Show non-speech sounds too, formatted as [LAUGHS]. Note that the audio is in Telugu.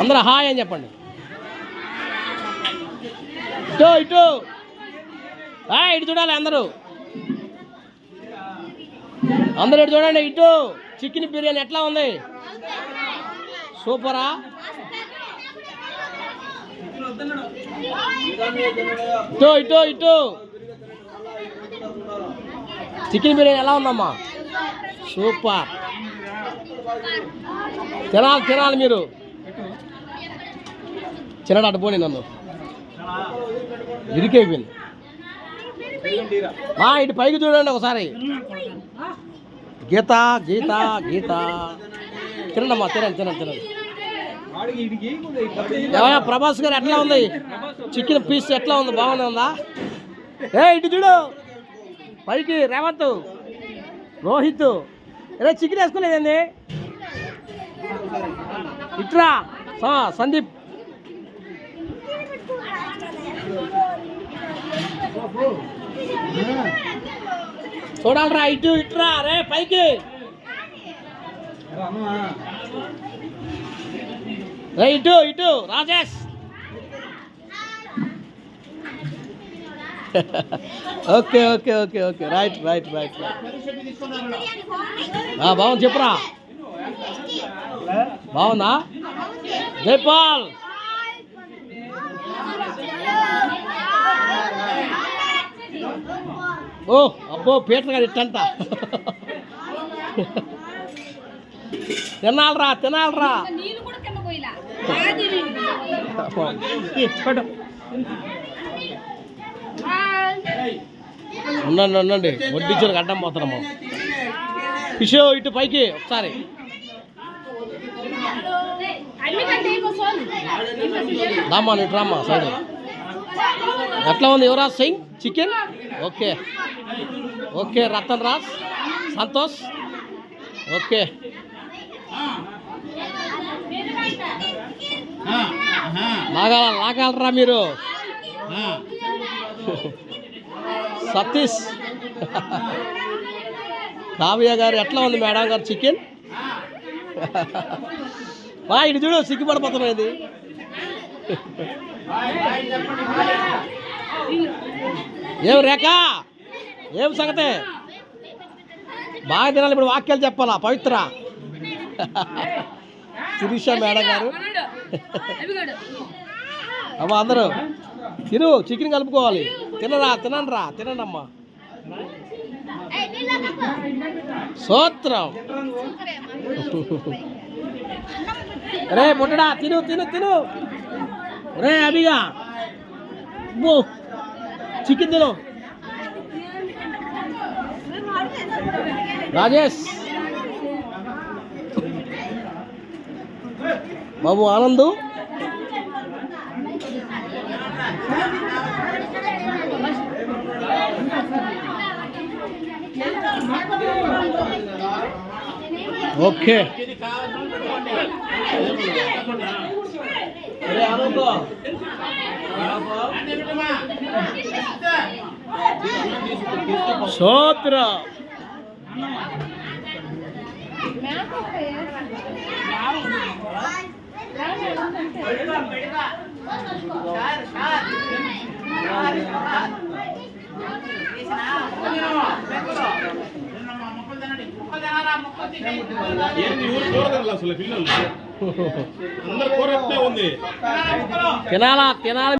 అందరూ హాయ్ అని చెప్పండి. ఇటు ఇటు. ఆ, ఇటు చూడాలి అందరూ. అందరూ ఇటు చూడండి ఇటు. చికెన్ బిర్యానీ ఎట్లా ఉంది? సూపరా? ఇటు ఇటు ఇటు. చికెన్ బిర్యానీ ఎలా ఉందమ్మా? సూపర్. తినాలి తినాలి మీరు. చిన్నడు అడ్డపోని నన్ను. ఇరికైపోయింది మా ఇటు పైకి చూడండి ఒకసారి. గీత గీత గీత. తినండమ్మా తినండి తినండి తినండి. ఏమయ్యా ప్రభాస్ గారు ఎట్లా ఉంది? చికెన్ పీస్ ఎట్లా ఉంది? బాగుంది ఉందా? ఏ ఇటు చూడు. పైకి రేవంత్. రోహిత్. రే చికెన్ వేసుకోలేదండి ఇట్రా సందీప్. చూడాలరా ఇటు ఇట్రా రే పైకి. రే ఇటు ఇటు Rajesh. [LAUGHS] Okay okay okay okay right right right. బాగుంది చెప్పురా బాగుందా? జైపాల్. ఓ అబ్బో పీటర్ గారు ఇట్టంట. తినాలరా తినాలరా. ఉండండి ఉండండి. వడ్డించిన గడ్డం పోతున్నాము. కిషో ఇటు పైకి ఒకసారి. రామ్మా ఇటు రామ్మా సైడ్. ఎట్లా ఉంది Yuvraj Singh? Chicken okay okay Ratan Raj Santosh okay లాగాల లాగాలరా మీరు. సతీష్ కావ్య గారు ఎట్లా ఉంది మేడం గారు చికెన్ బా ఇటు చూడు సిగ్గుపడిపోతున్నాయి ఇది ఏం రేఖ? ఏం సంగతే? బాగా తినాలి ఇప్పుడు వాక్యాలు చెప్పాలా? పవిత్ర. శిరీష మేడం గారు. అమ్మ అందరూ. తిను చికెన్ కలుపుకోవాలి. తినరా తినండి తినండి అమ్మా సూత్రం. రే ముట్టడా తిను తిను తిను. రే అభిగా. బో. చికెన్ తిను రాజేష్. బాబు ఆనందు. ఓకే. సోత్ర ఏంది చూడగలరు అసలు పిల్లలు? అందరు కూర ఉంది. తినాలా తినాలి.